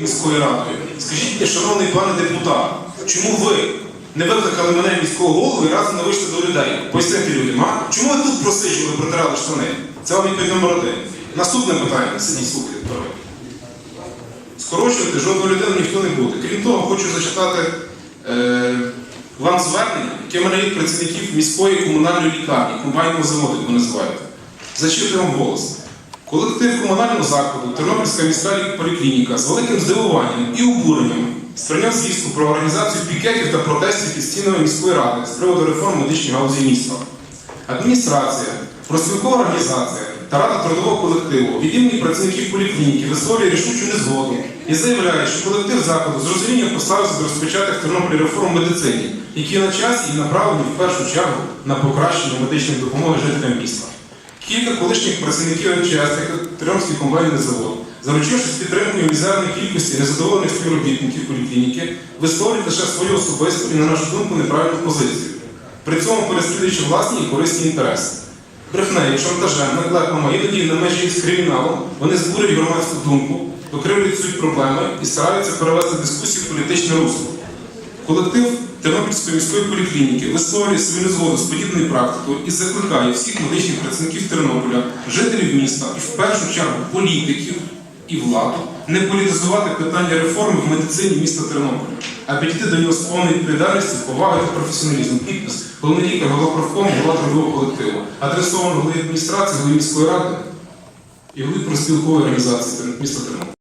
міською радою. Скажіть мені, шановний пане депутат, чому ви не викликали мене міського голову і разом не вийшли до людей? Пояснити людям, а? Чому ви тут просичили, протирали штани? Це вам відповідь номер один. Наступне питання, сидіть, слухайте. Скорочувати жодну людину ніхто не буде. Крім того, хочу зачитати е, вам звернення, яке мене від працівників міської комунальної лікарні, комбайного заводу, як ви називаєте. Зачитую вам голос. Колектив комунального закладу Тернопільська міська поліклініка з великим здивуванням і обуренням сприйняв звістку про організацію пікетів та протестів під стінами міської ради з приводу реформ медичної галузі міста. Адміністрація, профспілкова організація та рада трудового колективу від імені працівників поліклініки висловлює рішучу незгоду і заявляє, що колектив закладу з розумінням поставився до розпочатих в Тернополі реформ медицині, які на часі і направлені в першу чергу на покращення медичної допомоги жителям міста. Кілька колишніх працівників як Тернопільський комбайний завод, заручившись підтримкою мізерної кількості незадоволених співробітників поліклініки, висловлюють лише свою особисту і, на нашу думку, неправильну позицію, при цьому переслідуючи власні і корисні інтереси. Брехнею, шантажем, наклепами, іноді на межі з криміналом, вони збурюють громадську думку, викривлюють суть проблеми і стараються перевести дискусію в політичне русло. Колектив Тернопільської міської поліклініки висловлює свою незгоду з подібною практикою і закликає всіх медичних працівників Тернополя, жителів міста і в першу чергу політиків і владу не політизувати питання реформи в медицині міста Тернополя, а підійти до нього з повною відповідальністю, повагою та професіоналізмом. Підпис головний лікар, голова профкому, голова колективу, адресовано голові адміністрації, голові міської ради і голові профспілкової організації міста Тернополя.